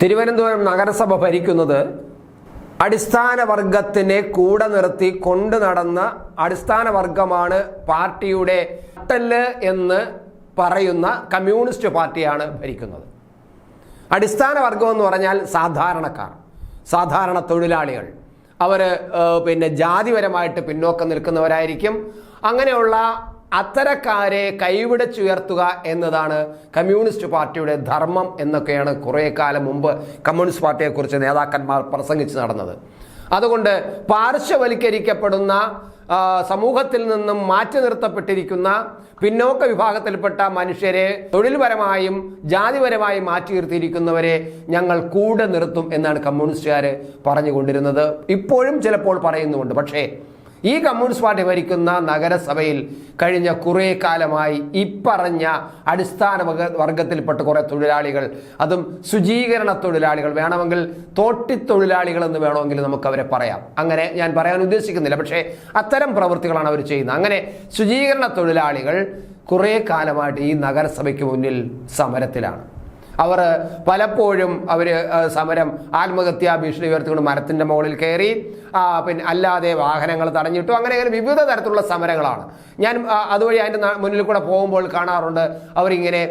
തിരുവനന്തപുരം നഗരസഭ ഭരിക്കുന്നത് അടിസ്ഥാന വർഗത്തിനെ കൂടെ നിർത്തി കൊണ്ടു നടന്ന അടിസ്ഥാന വർഗമാണ് പാർട്ടിയുടെ അട്ടൽ എന്ന് പറയുന്ന കമ്മ്യൂണിസ്റ്റ് പാർട്ടിയാണ് ഭരിക്കുന്നത്. അടിസ്ഥാന വർഗം എന്ന് പറഞ്ഞാൽ സാധാരണക്കാർ സാധാരണ തൊഴിലാളികൾ. അവർ പിന്നെ ജാതിപരമായിട്ട് പിന്നോക്കം നിൽക്കുന്നവരായിരിക്കും. അങ്ങനെയുള്ള അത്തരക്കാരെ കൈവിടച്ചുയർത്തുക എന്നതാണ് കമ്മ്യൂണിസ്റ്റ് പാർട്ടിയുടെ ധർമ്മം എന്നൊക്കെയാണ് കുറേ കാലം മുമ്പ് കമ്മ്യൂണിസ്റ്റ് പാർട്ടിയെക്കുറിച്ച് നേതാക്കന്മാർ പ്രസംഗിച്ച് നടന്നത്. അതുകൊണ്ട് പാർശ്വവൽക്കരിക്കപ്പെടുന്ന സമൂഹത്തിൽ നിന്നും മാറ്റി നിർത്തപ്പെട്ടിരിക്കുന്ന പിന്നോക്ക വിഭാഗത്തിൽപ്പെട്ട മനുഷ്യരെ തൊഴിൽപരമായും ജാതിപരമായും മാറ്റി നിർത്തിയിരിക്കുന്നവരെ ഞങ്ങൾ കൂടെ നിർത്തും എന്നാണ് കമ്മ്യൂണിസ്റ്റുകാർ പറഞ്ഞുകൊണ്ടിരുന്നത്. ഇപ്പോഴും ചിലപ്പോൾ പറയുന്നുമുണ്ട്. പക്ഷേ ഈ കമ്മ്യൂണിസ്റ്റ് പാർട്ടി ഭരിക്കുന്ന നഗരസഭയിൽ കഴിഞ്ഞ കുറേ കാലമായി ഇപ്പറഞ്ഞ അടിസ്ഥാന വർഗ വർഗത്തിൽപ്പെട്ട കുറേ തൊഴിലാളികൾ അതും ശുചീകരണ തൊഴിലാളികൾ വേണമെങ്കിൽ തോട്ടിത്തൊഴിലാളികൾ എന്ന് വേണമെങ്കിൽ നമുക്ക് അവരെ പറയാം. അങ്ങനെ ഞാൻ പറയാൻ ഉദ്ദേശിക്കുന്നില്ല പക്ഷേ അത്തരം പ്രവൃത്തികളാണ് അവർ ചെയ്യുന്നത്. അങ്ങനെ ശുചീകരണ തൊഴിലാളികൾ കുറേ കാലമായിട്ട് ഈ നഗരസഭയ്ക്ക് മുന്നിൽ സമരത്തിലാണ്. അവർ പലപ്പോഴും അവർ സമരം ആത്മഹത്യാ ഭീഷണി ഉയർത്തിക്കൊണ്ട് മരത്തിന്റെ മുകളിൽ കയറി പിന്നെ അല്ലാതെ വാഹനങ്ങൾ തടഞ്ഞിട്ടു അങ്ങനെ അങ്ങനെ വിവിധ തരത്തിലുള്ള സമരങ്ങളാണ്. ഞാൻ അതുവഴി അതിന്റെ മുന്നിൽ കൂടെ പോകുമ്പോൾ കാണാറുണ്ട് അവരിങ്ങനെ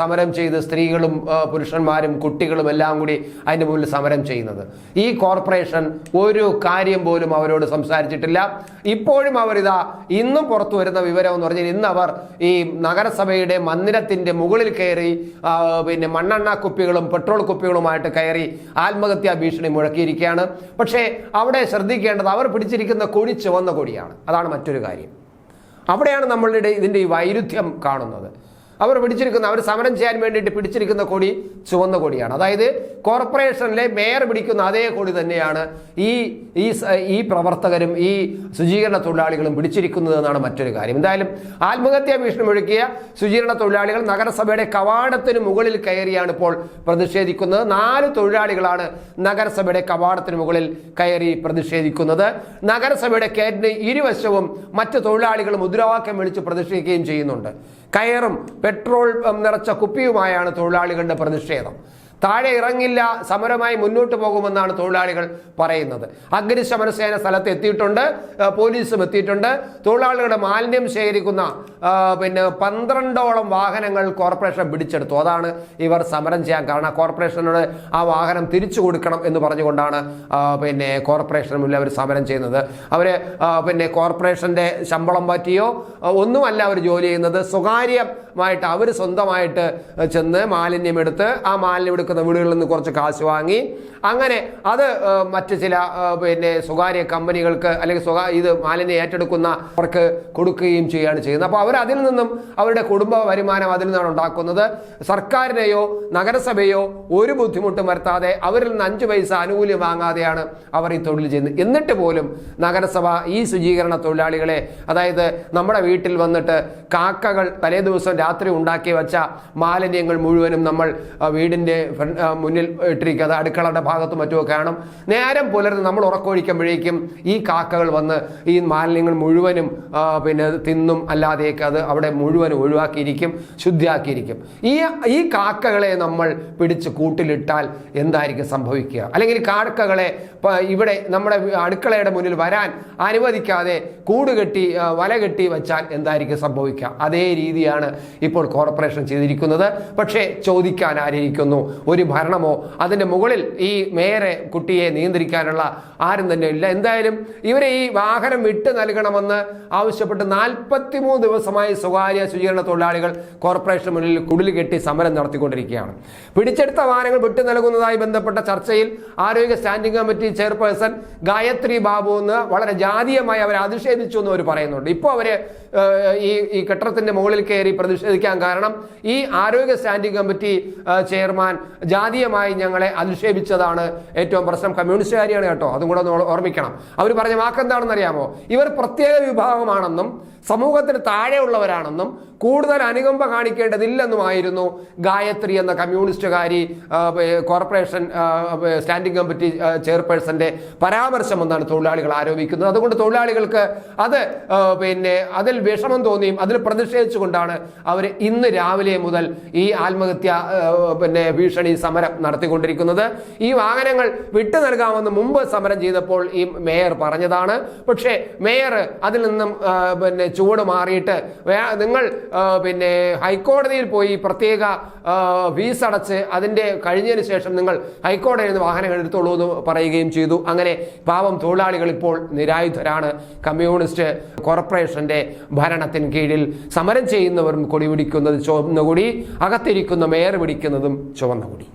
സമരം ചെയ്ത് സ്ത്രീകളും പുരുഷന്മാരും കുട്ടികളും എല്ലാം കൂടി അതിന്റെ മുന്നിൽ സമരം ചെയ്യുന്നത്. ഈ കോർപ്പറേഷൻ ഒരു കാര്യം പോലും അവരോട് സംസാരിച്ചിട്ടില്ല. ഇപ്പോഴും അവരിതാ ഇന്നും പുറത്തു വരുന്ന വിവരം എന്ന് പറഞ്ഞാൽ ഇന്ന് അവർ ഈ നഗരസഭയുടെ മന്ദിരത്തിന്റെ മുകളിൽ കയറി പിന്നെ പിന്നെ മണ്ണെണ്ണ കുപ്പികളും പെട്രോൾ കുപ്പികളുമായിട്ട് കയറി ആത്മഹത്യാ ഭീഷണി മുഴക്കിയിരിക്കുകയാണ്. പക്ഷേ അവിടെ ശ്രദ്ധിക്കേണ്ടത് അവർ പിടിച്ചിരിക്കുന്ന കൊടി ചുവന്ന കൊടിയാണ്. അതാണ് മറ്റൊരു കാര്യം. അവിടെയാണ് നമ്മളുടെ ഇതിന്റെ ഈ വൈരുദ്ധ്യം കാണുന്നത്. അവർ പിടിച്ചിരിക്കുന്ന അവർ സമരം ചെയ്യാൻ വേണ്ടിയിട്ട് പിടിച്ചിരിക്കുന്ന കൊടി ചുവന്ന കൊടിയാണ്. അതായത് കോർപ്പറേഷനിലെ മേയർ പിടിക്കുന്ന അതേ കൊടി തന്നെയാണ് ഈ ഈ ഈ പ്രവർത്തകരും ഈ ശുചീകരണ തൊഴിലാളികളും പിടിച്ചിരിക്കുന്നത് എന്നാണ് മറ്റൊരു കാര്യം. എന്തായാലും ആത്മഹത്യാ ഭീഷണി ഒഴുക്കിയ ശുചീകരണ തൊഴിലാളികൾ നഗരസഭയുടെ കവാടത്തിന് മുകളിൽ കയറിയാണ് ഇപ്പോൾ പ്രതിഷേധിക്കുന്നത്. നാല് തൊഴിലാളികളാണ് നഗരസഭയുടെ കവാടത്തിന് മുകളിൽ കയറി പ്രതിഷേധിക്കുന്നത്. നഗരസഭയുടെ കേറ്റിന് ഇരുവശവും മറ്റ് തൊഴിലാളികൾ മുദ്രാവാക്യം വിളിച്ച് പ്രതിഷേധിക്കുകയും ചെയ്യുന്നുണ്ട്. കയറും പെട്രോൾ നിറച്ച കുപ്പിയുമായാണ് തൊഴിലാളികളുടെ പ്രതിഷേധം. താഴെ ഇറങ്ങില്ല സമരമായി മുന്നോട്ട് പോകുമെന്നാണ് തൊഴിലാളികൾ പറയുന്നത്. അഗ്നിശമന സേന സ്ഥലത്ത് എത്തിയിട്ടുണ്ട് പോലീസും എത്തിയിട്ടുണ്ട്. തൊഴിലാളികളുടെ മാലിന്യം ശേഖരിക്കുന്ന പിന്നെ പന്ത്രണ്ടോളം വാഹനങ്ങൾ കോർപ്പറേഷൻ പിടിച്ചെടുത്തു. അതാണ് ഇവർ സമരം ചെയ്യാൻ കാരണം. കോർപ്പറേഷനോട് ആ വാഹനം തിരിച്ചു കൊടുക്കണം എന്ന് പറഞ്ഞുകൊണ്ടാണ് പിന്നെ കോർപ്പറേഷന് മുന്നിൽ അവർ സമരം ചെയ്യുന്നത്. അവർ പിന്നെ കോർപ്പറേഷന്റെ ശമ്പളം പറ്റിയോ ഒന്നുമല്ല അവർ ജോലി ചെയ്യുന്നത്. സ്വകാര്യമായിട്ട് അവർ സ്വന്തമായിട്ട് ചെന്ന് മാലിന്യം എടുത്ത് ആ മാലിന്യം വീടുകളിൽ നിന്ന് കുറച്ച് കാശ് വാങ്ങി അങ്ങനെ അത് മറ്റ് ചില പിന്നെ സ്വകാര്യ കമ്പനികൾക്ക് അല്ലെങ്കിൽ സ്വകാ ഇത് മാലിന്യം ഏറ്റെടുക്കുന്ന അവർക്ക് കൊടുക്കുകയും ചെയ്യുകയാണ് ചെയ്യുന്നത്. അപ്പോൾ അവർ അതിൽ നിന്നും അവരുടെ കുടുംബ വരുമാനം അതിൽ നിന്നാണ് ഉണ്ടാക്കുന്നത്. സർക്കാരിനെയോ നഗരസഭയോ ഒരു ബുദ്ധിമുട്ടും വരുത്താതെ അവരിൽ നിന്ന് അഞ്ച് പൈസ ആനുകൂല്യം വാങ്ങാതെയാണ് അവർ ഈ തൊഴിൽ ചെയ്യുന്നത്. എന്നിട്ട് പോലും നഗരസഭ ഈ ശുചീകരണ തൊഴിലാളികളെ അതായത് നമ്മുടെ വീട്ടിൽ വന്നിട്ട് കാക്കകൾ തലേ ദിവസം രാത്രി ഉണ്ടാക്കി വെച്ച മാലിന്യങ്ങൾ മുഴുവനും നമ്മൾ വീടിന്റെ മുന്നിൽ ഇട്ടിരിക്കുക. അത് അടുക്കളയുടെ ഭാഗത്തും മറ്റുമൊക്കെ കാണും. നേരം പുലർന്ന് നമ്മൾ ഉറക്കൊഴിക്കുമ്പോഴേക്കും ഈ കാക്കകൾ വന്ന് ഈ മാലിന്യങ്ങൾ മുഴുവനും പിന്നെ തിന്നും അല്ലാതെയൊക്കെ അത് അവിടെ മുഴുവനും ഒഴിവാക്കിയിരിക്കും ശുദ്ധിയാക്കിയിരിക്കും. ഈ ഈ കാക്കകളെ നമ്മൾ പിടിച്ച് കൂട്ടിലിട്ടാൽ എന്തായിരിക്കും സംഭവിക്കുക? അല്ലെങ്കിൽ കാക്കകളെ ഇവിടെ നമ്മുടെ അടുക്കളയുടെ മുന്നിൽ വരാൻ അനുവദിക്കാതെ കൂട് കെട്ടി വല കെട്ടി വെച്ചാൽ എന്തായിരിക്കും സംഭവിക്കുക? അതേ രീതിയാണ് ഇപ്പോൾ കോർപ്പറേഷൻ ചെയ്തിരിക്കുന്നത്. പക്ഷേ ചോദിക്കാൻ ആരിയിരിക്കുന്നു ഒരു ഭരണമോ അതിന്റെ മുകളിൽ ഈ മേയറെ കുട്ടിയെ നിയന്ത്രിക്കാനുള്ള ആരും തന്നെ ഇല്ല. എന്തായാലും ഇവരെ ഈ വാഹനം വിട്ടു നൽകണമെന്ന് ആവശ്യപ്പെട്ട് നാൽപ്പത്തിമൂന്ന് ദിവസമായി സ്വകാര്യ ശുചീകരണ തൊഴിലാളികൾ കോർപ്പറേഷൻ മുന്നിൽ കുടിൽ കെട്ടി സമരം നടത്തിക്കൊണ്ടിരിക്കുകയാണ്. പിടിച്ചെടുത്ത വാഹനങ്ങൾ വിട്ടു നൽകുന്നതായി ബന്ധപ്പെട്ട ചർച്ചയിൽ ആരോഗ്യ standing committee chairperson Gayathri Babu എന്ന് വളരെ ജാതീയമായി അവരെ അധിക്ഷേപിച്ചു എന്ന് അവർ പറയുന്നുണ്ട്. ഇപ്പോൾ അവർ ഈ ഈ കെട്ടിടത്തിന്റെ മുകളിൽ കയറി പ്രതിഷേധിക്കാൻ കാരണം ഈ ആരോഗ്യ സ്റ്റാൻഡിംഗ് കമ്മിറ്റി ചെയർമാൻ ജാതീയമായി ഞങ്ങളെ അധിക്ഷേപിച്ചതാണ് ഏറ്റവും പ്രശ്നം. കമ്മ്യൂണിസ്റ്റുകാരിയാണ് കേട്ടോ. അതും കൂടെ ഒന്ന് ഓർമ്മിക്കണം. അവർ പറഞ്ഞ വാക്കെന്താണെന്ന് അറിയാമോ ഇവർ പ്രത്യേക വിഭാഗമാണെന്നും സമൂഹത്തിന് താഴെയുള്ളവരാണെന്നും കൂടുതൽ അനുകമ്പ കാണിക്കേണ്ടതില്ലെന്നുമായിരുന്നു ഗായത്രി എന്ന കമ്മ്യൂണിസ്റ്റുകാരി കോർപ്പറേഷൻ സ്റ്റാൻഡിംഗ് കമ്മിറ്റി ചെയർപേഴ്സന്റെ പരാമർശം എന്നാണ് തൊഴിലാളികൾ ആരോപിക്കുന്നത്. അതുകൊണ്ട് തൊഴിലാളികൾക്ക് അത് പിന്നെ അതിൽ വിഷമം തോന്നിയും അതിൽ പ്രതിഷേധിച്ചുകൊണ്ടാണ് അവർ ഇന്ന് രാവിലെ മുതൽ ഈ ആത്മഹത്യ പിന്നെ ഭീഷണി സമരം നടത്തിക്കൊണ്ടിരിക്കുന്നത്. ഈ വാഹനങ്ങൾ വിട്ടു നൽകാമെന്ന് മുമ്പ് സമരം ചെയ്തപ്പോൾ ഈ മേയർ പറഞ്ഞതാണ്. പക്ഷേ മേയർ അതിൽ നിന്നും പിന്നെ ചൂട് മാറിയിട്ട് നിങ്ങൾ പിന്നെ ഹൈക്കോടതിയിൽ പോയി പ്രത്യേക ഫീസ് അടച്ച് അതിന്റെ കഴിഞ്ഞതിന് ശേഷം നിങ്ങൾ ഹൈക്കോടതിയിൽ നിന്ന് വാഹനങ്ങൾ എടുത്തോളൂ എന്ന് പറയുകയും ചെയ്തു. അങ്ങനെ പാവം തൊഴിലാളികൾ ഇപ്പോൾ നിരായുധരാണ്. കമ്മ്യൂണിസ്റ്റ് കോർപ്പറേഷന്റെ ഭരണത്തിന് കീഴിൽ സമരം ചെയ്യുന്നവരും കൊടി പിടിക്കുന്നത് ചുവന്ന കൊടി അകത്തിരിക്കുന്ന മേയർ പിടിക്കുന്നതും ചുവന്ന കൊടി.